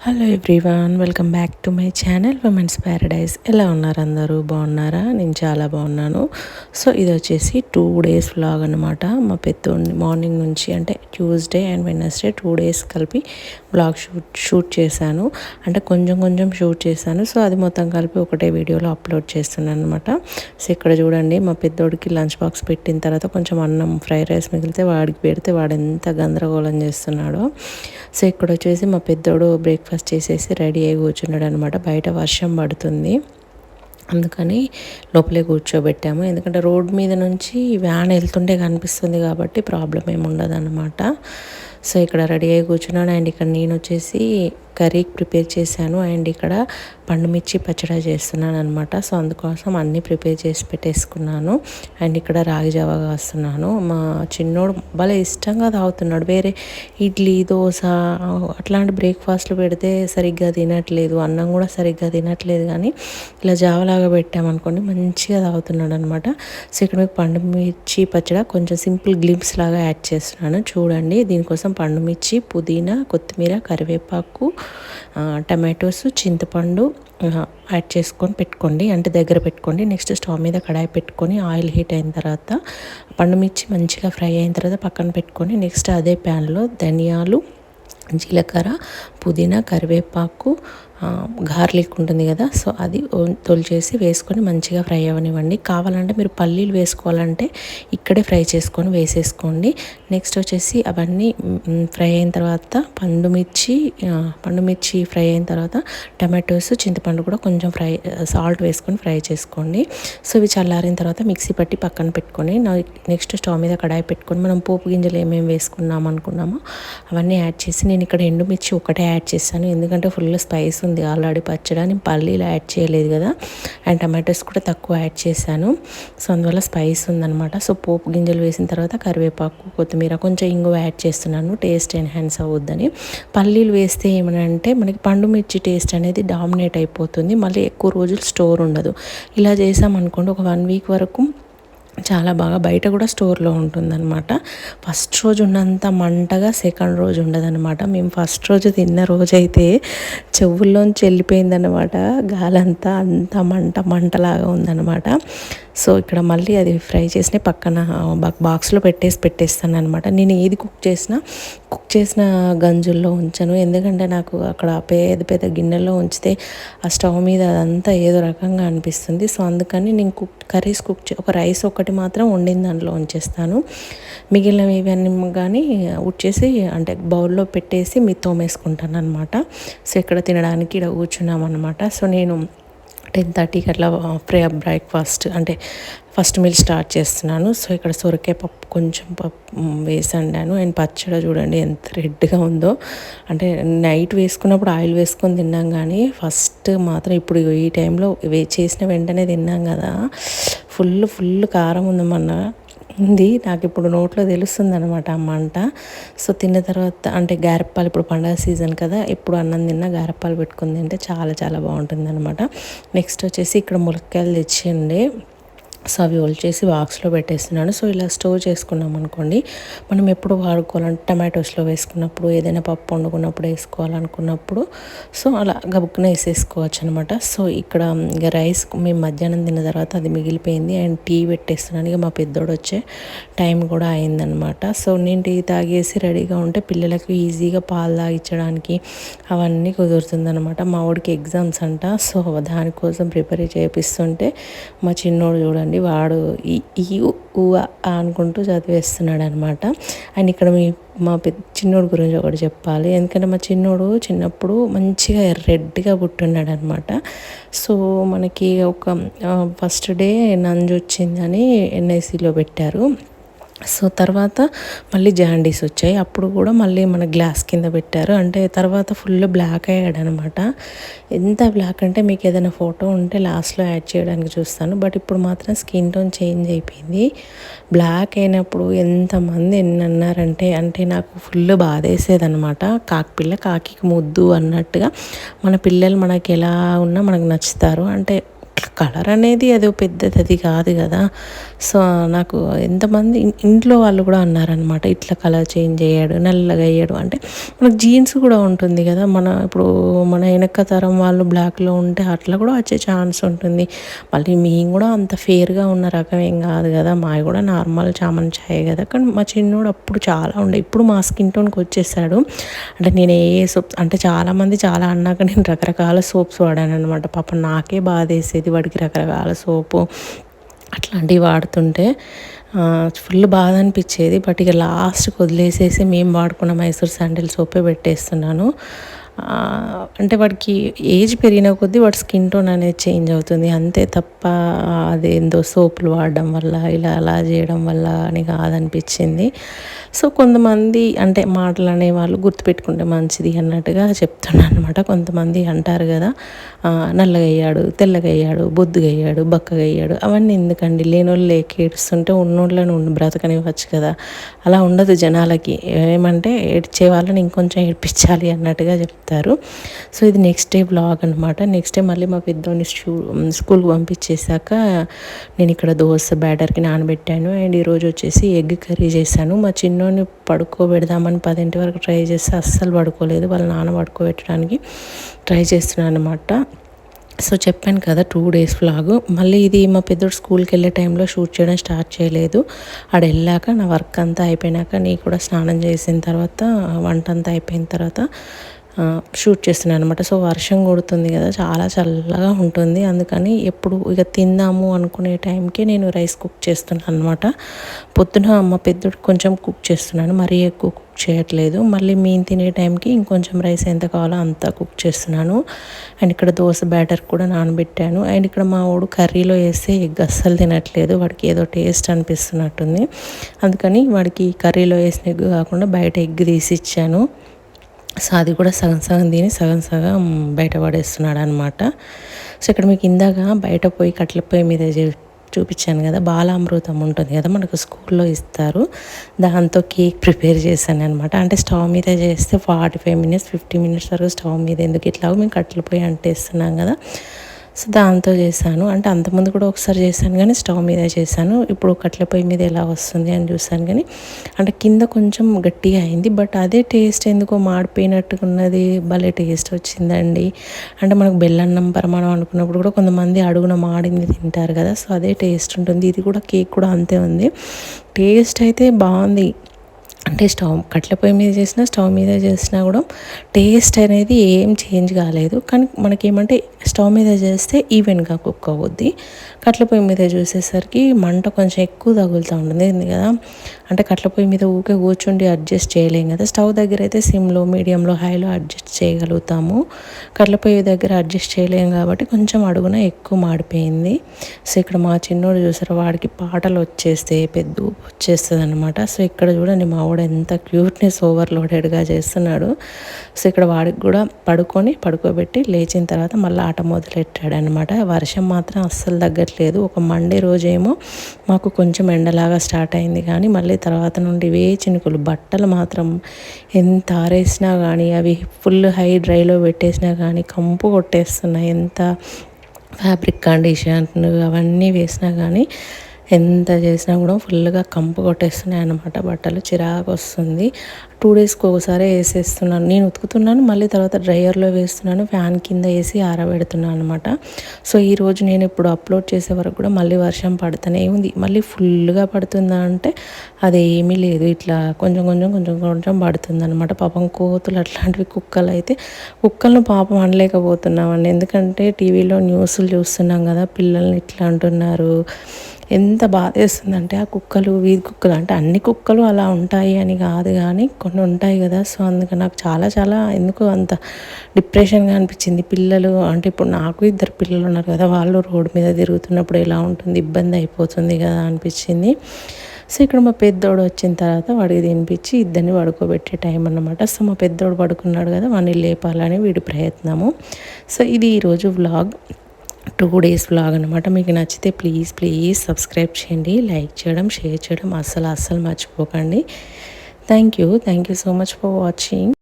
Hello everyone welcome back to my channel women's paradise ఎలా ఉన్నారు అందరూ? బాగున్నారా? నేను చాలా బాగున్నాను. సో ఇది వచ్చేసి టూ డేస్ వ్లాగ్ అనమాట మా పెద్ద మార్నింగ్ నుంచి అంటే Tuesday and Wednesday two days కలిపి బ్లాగ్ షూట్ షూట్ చేశాను. అంటే కొంచెం కొంచెం షూట్ చేశాను. సో అది మొత్తం కలిపి ఒకటే వీడియోలో అప్లోడ్ చేస్తున్నాను అనమాట సో ఇక్కడ చూడండి మా పెద్దోడికి లంచ్ బాక్స్ పెట్టిన తర్వాత కొంచెం అన్నం ఫ్రైడ్ రైస్ మిగిలితే వాడికి పెడితే వాడు ఎంత గందరగోళం చేస్తున్నాడో. సో ఇక్కడ వచ్చేసి మా పెద్దోడు బ్రేక్ఫాస్ట్ చేసేసి రెడీ అయ్యి కూర్చున్నాడు అనమాట బయట వర్షం పడుతుంది. అందుకని లోపలే కూర్చోబెట్టాము. ఎందుకంటే రోడ్ మీద నుంచి వ్యాన్ వెళ్తుంటే కనిపిస్తుంది కాబట్టి ప్రాబ్లం ఏమి ఉండదు అనమాట సో ఇక్కడ రెడీ అయ్యి కూర్చున్నాను అండ్ ఇక్కడ నేను వచ్చేసి కర్రీ ప్రిపేర్ చేశాను అండ్ ఇక్కడ పండుమిర్చి పచ్చడి చేస్తున్నాను అనమాట సో అందుకోసం అన్నీ ప్రిపేర్ చేసి పెట్టేసుకున్నాను. అండ్ ఇక్కడ రాగి జావ కాస్తున్నాను. మా చిన్నోడు భలే ఇష్టంగా తాగుతున్నాడు. వేరే ఇడ్లీ దోశ అట్లాంటి బ్రేక్ఫాస్ట్లు పెడితే సరిగ్గా తినట్లేదు. అన్నం కూడా సరిగ్గా తినట్లేదు కానీ ఇలా జావలాగా పెట్టామనుకోండి మంచిగా తాగుతున్నాడు అనమాట సో ఇక్కడ మీకు పండుమిర్చి పచ్చడి కొంచెం సింపుల్ గ్లిమ్స్ లాగా యాడ్ చేస్తున్నాను. చూడండి దీనికోసం పండుమిర్చి పుదీనా కొత్తిమీర కరివేపాకు టమాటోస్ చింతపండు యాడ్ చేసుకొని పెట్టుకోండి. అంటే దగ్గర పెట్టుకోండి. నెక్స్ట్ స్టవ్ మీద కడాయి పెట్టుకొని ఆయిల్ హీట్ అయిన తర్వాత పండుమిర్చి మంచిగా ఫ్రై అయిన తర్వాత పక్కన పెట్టుకొని నెక్స్ట్ అదే ప్యాన్లో ధనియాలు జీలకర్ర పుదీనా కరివేపాకు గార్లిక్ ఉంటుంది కదా సో అది తొలిచేసి వేసుకొని మంచిగా ఫ్రై అవ్వనివ్వండి కావాలంటే మీరు పల్లీలు వేసుకోవాలంటే ఇక్కడే ఫ్రై చేసుకొని వేసేసుకోండి. నెక్స్ట్ వచ్చేసి అవన్నీ ఫ్రై అయిన తర్వాత పండుమిర్చి పండుమిర్చి ఫ్రై అయిన తర్వాత టమాటోస్ చింతపండు కూడా కొంచెం ఫ్రై సాల్ట్ వేసుకొని ఫ్రై చేసుకోండి. సో ఇవి చల్లారిన తర్వాత మిక్సీ పట్టి పక్కన పెట్టుకొని నెక్స్ట్ స్టవ్ మీద కడాయి పెట్టుకొని మనం పోపు గింజలు ఏమేమి వేసుకున్నాం అనుకున్నామో అవన్నీ యాడ్ చేసి నేను ఇక్కడ ఎండుమిర్చి ఒకటే యాడ్ చేశాను. ఎందుకంటే ఫుల్ స్పైస్ ఉంది ఆల్రెడీ పచ్చడి పల్లీలు యాడ్ చేయలేదు కదా. అండ్ టమాటోస్ కూడా తక్కువ యాడ్ చేశాను. సో అందువల్ల స్పైస్ ఉందనమాట సో పోపు గింజలు వేసిన తర్వాత కరివేపాకు కొత్తిమీర కొంచెం ఇంగువ యాడ్ చేస్తున్నాను. టేస్ట్ ఎన్హాన్స్ అవ్వద్దని. పల్లీలు వేస్తే ఏమనంటే మనకి పండు మిర్చి టేస్ట్ అనేది డామినేట్ అయిపోతుంది. మళ్ళీ ఎక్కువ రోజులు స్టోర్ ఉండదు. ఇలా చేసామనుకోండి ఒక వన్ వీక్ వరకు చాలా బాగా బయట కూడా స్టోర్లో ఉంటుందన్నమాట. ఫస్ట్ రోజు ఉన్నంత మంటగా సెకండ్ రోజు ఉండదన్నమాట. మేము ఫస్ట్ రోజు తిన్న రోజు అయితే చెవుల్లోంచి వెళ్ళిపోయిందనమాట గాలంతా అంత మంట మంటలాగా ఉందన్నమాట. సో ఇక్కడ మళ్ళీ అది ఫ్రై చేసిన పక్కన బాక్స్లో పెట్టేసి పెట్టేస్తాను అనమాట నేను ఏది కుక్ చేసినా కుక్ చేసిన గంజుల్లో ఉంచాను. ఎందుకంటే నాకు అక్కడ పెద్ద పెద్ద గిన్నెల్లో ఉంచితే ఆ స్టవ్ మీద అదంతా ఏదో రకంగా అనిపిస్తుంది. సో అందుకని నేను కుక్ కర్రీస్ కుక్ ఒక రైస్ ఒకటి మాత్రం వండిన దాంట్లో ఉంచేస్తాను. మిగిలినవి ఇవన్నీ కానీ ఉచ్చేసి అంటే బౌల్లో పెట్టేసి మీ తోమేసుకుంటాను అనమాట సో ఇక్కడ తినడానికి ఇక్కడ కూర్చున్నాం అనమాట సో నేను టెన్ థర్టీకి అట్లా ప్రే బ్రేక్ఫాస్ట్ అంటే ఫస్ట్ మీల్ స్టార్ట్ చేస్తున్నాను. సో ఇక్కడ సొరకాయ పప్పు కొంచెం పప్పు వేసి వండాను అండ్ పచ్చడి చూడండి ఎంత రెడ్గా ఉందో. అంటే నైట్ వేసుకున్నప్పుడు ఆయిల్ వేసుకొని తిన్నాం కానీ ఫస్ట్ మాత్రం ఇప్పుడు ఈ టైంలో వే చేసిన వెంటనే తిన్నాం కదా. ఫుల్ ఫుల్ కారం ఉందమ్మన్న ఉంది. నాకు ఇప్పుడు నోట్లో తెలుస్తుంది అనమాట ఆ మంట. సో తిన్న తర్వాత అంటే గారెప్పాలు ఇప్పుడు పండగ సీజన్ కదా ఇప్పుడు అన్నం తిన్న గారెప్పాలు పెట్టుకుని తింటే చాలా చాలా బాగుంటుంది అనమాట నెక్స్ట్ వచ్చేసి ఇక్కడ ములక్కాయలు తెచ్చిండే. సో అవి చేసి బాక్స్లో పెట్టేస్తున్నాను. సో ఇలా స్టోర్ చేసుకున్నాం అనుకోండి మనం ఎప్పుడు వాడుకోవాలంటే టమాటోస్లో వేసుకున్నప్పుడు ఏదైనా పప్పు వండుకున్నప్పుడు వేసుకోవాలనుకున్నప్పుడు సో అలా గబుక్కున వేసేసుకోవచ్చు అనమాట సో ఇక్కడ ఇక రైస్ మేము మధ్యాహ్నం తిన్న తర్వాత అది మిగిలిపోయింది. అండ్ టీ పెట్టేస్తున్నాను. ఇక మా పెద్దోడు వచ్చే టైం కూడా అయిందనమాట సో నేను టీ తాగేసి రెడీగా ఉంటే పిల్లలకు ఈజీగా పాలు తాగించడానికి అవన్నీ కుదురుతుందనమాట మా వాడికి ఎగ్జామ్స్ అంట. సో దానికోసం ప్రిపేర్ చేపిస్తుంటే మా చిన్నోడు చూడండి చూడండి వాడు ఈ ఊ అనుకుంటూ చదివేస్తున్నాడు అనమాట అండ్ ఇక్కడ మీ మా పెద్ద చిన్నోడు గురించి ఒకటి చెప్పాలి. ఎందుకంటే మా చిన్నోడు చిన్నప్పుడు మంచిగా రెడ్గా పుట్టున్నాడు అనమాట సో మనకి ఒక ఫస్ట్ డే నంజు వచ్చిందని ఎన్ఐసిలో పెట్టారు. సో తర్వాత మళ్ళీ జాండీస్ వచ్చాయి. అప్పుడు కూడా మళ్ళీ మన గ్లాస్ కింద పెట్టారు. అంటే తర్వాత ఫుల్ బ్లాక్ అయ్యాడు అనమాట ఎంత బ్లాక్ అంటే మీకు ఏదైనా ఫోటో ఉంటే లాస్ట్లో యాడ్ చేయడానికి చూస్తాను. బట్ ఇప్పుడు మాత్రం స్కిన్ టోన్ చేంజ్ అయిపోయింది. బ్లాక్ అయినప్పుడు ఎంతమంది ఎన్ని అన్నారంటే అంటే నాకు ఫుల్ బాధేసేదనమాట. కాకిపిల్ల కాకి ముద్దు అన్నట్టుగా మన పిల్లలు మనకి ఎలా ఉన్నా మనకు నచ్చుతారు. అంటే కలర్ అనేది అది పెద్దది అది కాదు కదా. సో నాకు ఎంతమంది ఇంట్లో వాళ్ళు కూడా అన్నారనమాట ఇట్లా కలర్ చేంజ్ అయ్యాడు నల్లగా అయ్యాడు. అంటే మనకు జీన్స్ కూడా ఉంటుంది కదా. మన ఇప్పుడు మన వెనక తరం వాళ్ళు బ్లాక్లో ఉంటే అట్లా కూడా వచ్చే ఛాన్స్ ఉంటుంది. మళ్ళీ మేము కూడా అంత ఫేర్గా ఉన్న రకం ఏం కాదు కదా. మావి కూడా నార్మల్ చామన్ ఛాయ్ కదా. కానీ మా చిన్నోడు అప్పుడు చాలా ఉండే ఇప్పుడు మా స్కిన్ టోన్కి వచ్చేసాడు. అంటే నేను ఏ సోప్స్ అంటే చాలామంది చాలా అన్నాక నేను రకరకాల సోప్స్ వాడాను అనమాట పాప నాకే బాధ వేసేది వాడికి రకరకాల సోపు అట్లాంటివి వాడుతుంటే ఫుల్ బాధ అనిపించేది. బట్ ఇక లాస్ట్కి వదిలేసేసి మేము వాడుకున్న మైసూర్ శాండిల్ సోపే పెట్టేస్తున్నాను. అంటే వాడికి ఏజ్ పెరిగిన కొద్దీ వాడి స్కిన్ టోన్ అనేది చేంజ్ అవుతుంది. అంతే తప్ప అదేందో సోపులు వాడడం వల్ల ఇలా అలా చేయడం వల్ల అని కాదనిపించింది. సో కొంతమంది అంటే మాటలు అనేవాళ్ళు గుర్తుపెట్టుకుంటే మంచిది అన్నట్టుగా చెప్తున్నాను అనమాట కొంతమంది అంటారు కదా నల్లగయ్యాడు తెల్లగయ్యాడు బొద్దుగయ్యాడు బక్కగయ్యాడు అవన్నీ ఎందుకండి? లేనోళ్ళు ఏడుస్తుంటే ఉన్నోళ్ళని ఉండి బ్రతకనివ్వచ్చు కదా. అలా ఉండదు జనాలకి. ఏమంటే ఏడ్చే వాళ్ళని ఇంకొంచెం ఏడిపించాలి అన్నట్టుగా చెప్తాను చెప్తారు సో ఇది నెక్స్ట్ డే బ్లాగ్ అనమాట నెక్స్ట్ డే మళ్ళీ మా పెద్దోని స్కూ స్కూల్కి పంపించేశాక నేను ఇక్కడ దోశ బ్యాటర్కి నానబెట్టాను. అండ్ ఈరోజు వచ్చేసి ఎగ్ కర్రీ చేశాను. మా చిన్నోని పడుకోబెడదామని పదింటి వరకు ట్రై చేస్తే అస్సలు పడుకోలేదు. వాళ్ళ నాన్న పడుకోబెట్టడానికి ట్రై చేస్తున్నాను అనమాట సో చెప్పాను కదా టూ డేస్ ఫ్లాగ్ మళ్ళీ ఇది మా పెద్దోడు స్కూల్కి వెళ్ళే టైంలో షూట్ చేయడం స్టార్ట్ చేయలేదు. ఆడ వెళ్ళాక నా వర్క్ అంతా అయిపోయినాక నీ కూడా స్నానం చేసిన తర్వాత వంట అంతా అయిపోయిన తర్వాత షూట్ చేస్తున్నాను అనమాట సో వర్షం కొడుతుంది కదా చాలా చల్లగా ఉంటుంది. అందుకని ఎప్పుడు ఇక తిందాము అనుకునే టైంకి నేను రైస్ కుక్ చేస్తున్నాను అనమాట పొద్దున అమ్మ పెద్దడు కొంచెం కుక్ చేస్తున్నాను మరీ ఎక్కువ కుక్ చేయట్లేదు. మళ్ళీ మేము తినే టైంకి ఇంకొంచెం రైస్ ఎంత కావాలో అంత కుక్ చేస్తున్నాను. అండ్ ఇక్కడ దోశ బ్యాటర్ కూడా నానబెట్టాను. అండ్ ఇక్కడ మా వాడు కర్రీలో వేస్తే ఎగ్ అస్సలు తినట్లేదు. వాడికి ఏదో టేస్ట్ అనిపిస్తున్నట్టుంది. అందుకని వాడికి కర్రీలో వేసిన ఎగ్ కాకుండా బయట ఎగ్ తీసి ఇచ్చాను. సో అది కూడా సగం సగం తిని సగం సగం బయట పడేస్తున్నాడు అనమాట సో ఇక్కడ మీకు ఇందాక బయట పోయి కట్ల పొయ్యి మీద చూపించాను కదా బాలామృతం ఉంటుంది కదా మనకు స్కూల్లో ఇస్తారు. దాంతో కేక్ ప్రిపేర్ చేశాను అనమాట అంటే స్టవ్ మీద చేస్తే forty five minutes fifty minutes వరకు స్టవ్ మీద ఎందుకు ఇట్లా మేము కట్టెల పొయ్యి అంటేస్తున్నాం కదా. సో దాంతో చేశాను. అంటే అంతకుముందు కూడా ఒకసారి చేశాను కానీ స్టవ్ మీద చేశాను. ఇప్పుడు కట్ల పొయ్యి మీద ఎలా వస్తుంది అని చూశాను కానీ అంటే కింద కొంచెం గట్టిగా అయింది. బట్ అదే టేస్ట్ ఎందుకో మాడిపోయినట్టుగా ఉన్నది భలే టేస్ట్ వచ్చిందండి. అంటే మనకు బెల్లన్నం పరమాణం అనుకున్నప్పుడు కూడా కొంతమంది అడుగున మాడింది తింటారు కదా సో అదే టేస్ట్ ఉంటుంది. ఇది కూడా కేక్ కూడా అంతే ఉంది. టేస్ట్ అయితే బాగుంది. అంటే స్టవ్ కట్ల పొయ్యి మీద చేసినా స్టవ్ మీద చేసినా కూడా టేస్ట్ అనేది ఏం చేంజ్ కాలేదు. కానీ మనకేమంటే స్టవ్ మీద చేస్తే ఈవెన్గా కుక్ అవుద్ది కట్ల పొయ్యి మీద చూసేసరికి మంట కొంచెం ఎక్కువ తగులుతూ ఉంటుంది. కదా? అంటే కట్ల పొయ్యి మీద ఊకే కూర్చుండి అడ్జస్ట్ చేయలేం కదా. స్టవ్ దగ్గర అయితే సిమ్లో మీడియంలో హైలో అడ్జస్ట్ చేయగలుగుతాము. కట్ల పొయ్యి దగ్గర అడ్జస్ట్ చేయలేం కాబట్టి కొంచెం అడుగున ఎక్కువ మాడిపోయింది. సో ఇక్కడ మా చిన్నోడు చూసారు? వాడికి పాటలు వచ్చేస్తే పెద్ద వచ్చేస్తుంది అనమాట సో ఇక్కడ చూడండి మా వాడు ఎంత క్యూట్నెస్ ఓవర్లోడెడ్గా చేస్తున్నాడు. సో ఇక్కడ వాడికి కూడా పడుకొని పడుకోబెట్టి లేచిన తర్వాత మళ్ళీ ఆట మొదలెట్టాడు అనమాట వర్షం మాత్రం అస్సలు తగ్గట్లేదు. ఒక మండే రోజేమో మాకు కొంచెం ఎండలాగా స్టార్ట్ అయింది కానీ మళ్ళీ తర్వాత నుండి వే చినుకులు. బట్టలు మాత్రం ఎంత ఆరేసినా కానీ అవి ఫుల్ హై డ్రైలో పెట్టేసినా కానీ కంపు కొట్టేస్తున్నాయి. ఎంత ఫ్యాబ్రిక్ కండిషన్ అవన్నీ వేసినా కానీ ఎంత చేసినా కూడా ఫుల్గా కంపు కొట్టేస్తున్నాయి అనమాట బట్టలు. చిరాకు వస్తుంది. టూ డేస్కి ఒకసారి వేసేస్తున్నాను. నేను ఉతుకుతున్నాను మళ్ళీ తర్వాత డ్రైయర్లో వేస్తున్నాను ఫ్యాన్ కింద వేసి ఆరబెడుతున్నాను అనమాట సో ఈరోజు నేను ఇప్పుడు అప్లోడ్ చేసే వరకు కూడా మళ్ళీ వర్షం పడుతూనే ఉంది. మళ్ళీ ఫుల్గా పడుతుందా అంటే అది ఏమీ లేదు. ఇట్లా కొంచెం కొంచెం కొంచెం కొంచెం పడుతుంది అనమాట పాపం కోతులు అట్లాంటివి కుక్కలు అయితే కుక్కలను పాపం అనలేకపోతున్నామండి ఎందుకంటే టీవీలో న్యూస్లు చూస్తున్నాం కదా పిల్లల్ని ఇట్లా అంటున్నారు. ఎంత బాధేస్తుందంటే ఆ కుక్కలు వీధి కుక్కలు అంటే అన్ని కుక్కలు అలా ఉంటాయి అని కాదు కానీ కొన్ని ఉంటాయి కదా. సో అందుకు నాకు చాలా చాలా ఎందుకు అంత డిప్రెషన్గా అనిపించింది. పిల్లలు అంటే ఇప్పుడు నాకు ఇద్దరు పిల్లలు ఉన్నారు కదా వాళ్ళు రోడ్డు మీద తిరుగుతున్నప్పుడు ఎలా ఉంటుంది ఇబ్బంది అయిపోతుంది కదా అనిపించింది. సో ఇక్కడ మా పెద్దోడు వచ్చిన తర్వాత వాడికి తినిపించి ఇద్దరిని పడుకోబెట్టే టైం అన్నమాట. సో మా పెద్దోడు పడుకున్నాడు కదా వాడిని లేపాలని వీడి ప్రయత్నము. సో ఇది ఈరోజు వ్లాగ్. టూ డేస్ బ్లాగ్ అనమాట మీకు నచ్చితే ప్లీజ్ ప్లీజ్ సబ్స్క్రైబ్ చేయండి. లైక్ చేయడం షేర్ చేయడం అస్సలు అస్సలు మర్చిపోకండి. Thank you thank you so much for watching